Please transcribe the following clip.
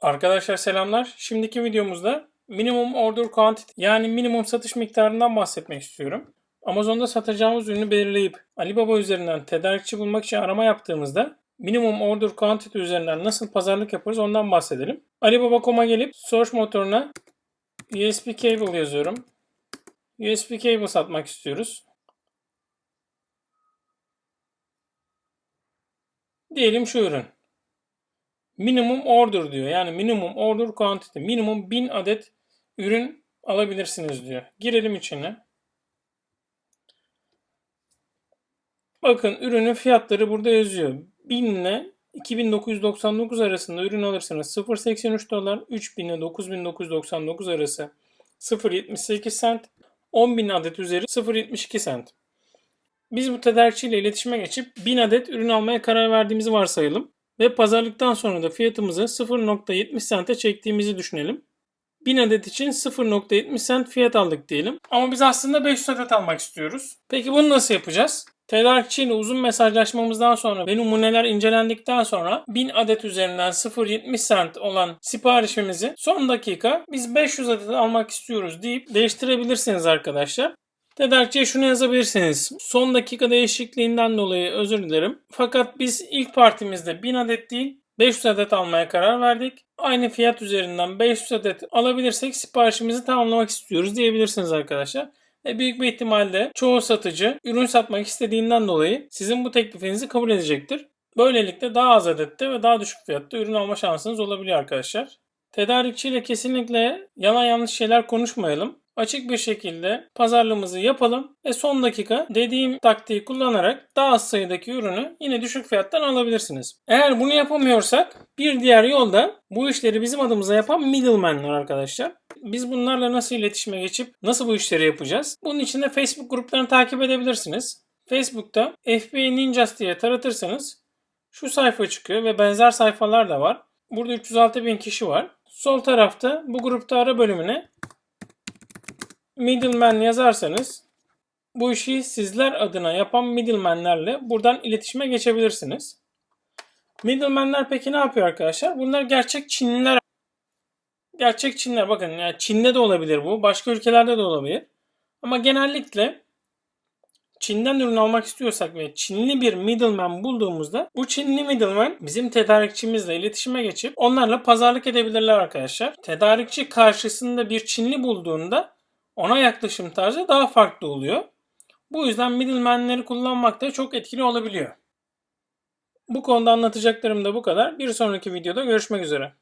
Arkadaşlar selamlar. Şimdiki videomuzda minimum order quantity yani minimum satış miktarından bahsetmek istiyorum. Amazon'da satacağımız ürünü belirleyip Alibaba üzerinden tedarikçi bulmak için arama yaptığımızda minimum order quantity üzerinden nasıl pazarlık yaparız ondan bahsedelim. Alibaba.com'a gelip search motoruna USB cable yazıyorum. USB cable satmak istiyoruz. Diyelim şu ürün. Minimum order diyor. Yani minimum order quantity. Minimum 1000 adet ürün alabilirsiniz diyor. Girelim içine. Bakın ürünün fiyatları burada yazıyor. 1000 ile 2999 arasında ürün alırsanız 0.83 dolar, 3000 ile 9999 arası 0.78 sent, 10.000 adet üzeri 0.72 sent. Biz bu tedarikçiyle iletişime geçip 1000 adet ürün almaya karar verdiğimizi varsayalım. Ve pazarlıktan sonra da fiyatımızı 0.70 sente çektiğimizi düşünelim. 1000 adet için 0.70 sent fiyat aldık diyelim. Ama biz aslında 500 adet almak istiyoruz. Peki bunu nasıl yapacağız? Tedarikçiyle uzun mesajlaşmamızdan sonra ve numuneler incelendikten sonra 1000 adet üzerinden 0.70 sent olan siparişimizi son dakika biz 500 adet almak istiyoruz deyip değiştirebilirsiniz arkadaşlar. Tedarikçiye şunu yazabilirsiniz. Son dakika değişikliğinden dolayı özür dilerim. Fakat biz ilk partimizde 1000 adet değil 500 adet almaya karar verdik. Aynı fiyat üzerinden 500 adet alabilirsek siparişimizi tamamlamak istiyoruz diyebilirsiniz arkadaşlar. Ve büyük bir ihtimalle çoğu satıcı ürün satmak istediğinden dolayı sizin bu teklifinizi kabul edecektir. Böylelikle daha az adette ve daha düşük fiyatta ürün alma şansınız olabiliyor arkadaşlar. Tedarikçiyle kesinlikle yalan yanlış şeyler konuşmayalım açık bir şekilde pazarlığımızı yapalım ve son dakika dediğim taktiği kullanarak daha az sayıdaki ürünü yine düşük fiyattan alabilirsiniz. Eğer bunu yapamıyorsak bir diğer yol da bu işleri bizim adımıza yapan middleman'lar arkadaşlar. Biz bunlarla nasıl iletişime geçip nasıl bu işleri yapacağız? Bunun için de Facebook gruplarını takip edebilirsiniz. Facebook'ta FBA Ninjas diye taratırsanız şu sayfa çıkıyor ve benzer sayfalar da var. Burada 306 bin kişi var. Sol tarafta bu grupta ara bölümüne middleman yazarsanız bu işi sizler adına yapan middlemanlerle buradan iletişime geçebilirsiniz. Middlemanler peki ne yapıyor arkadaşlar? Bunlar gerçek Çinliler. Gerçek Çinliler bakın yani Çin'de de olabilir bu. Başka ülkelerde de olabilir. Ama genellikle Çin'den ürün almak istiyorsak ve Çinli bir middleman bulduğumuzda bu Çinli middleman bizim tedarikçimizle iletişime geçip onlarla pazarlık edebilirler arkadaşlar. Tedarikçi karşısında bir Çinli bulduğunda ona yaklaşım tarzı daha farklı oluyor. Bu yüzden middleman'leri kullanmak da çok etkili olabiliyor. Bu konuda anlatacaklarım da bu kadar. Bir sonraki videoda görüşmek üzere.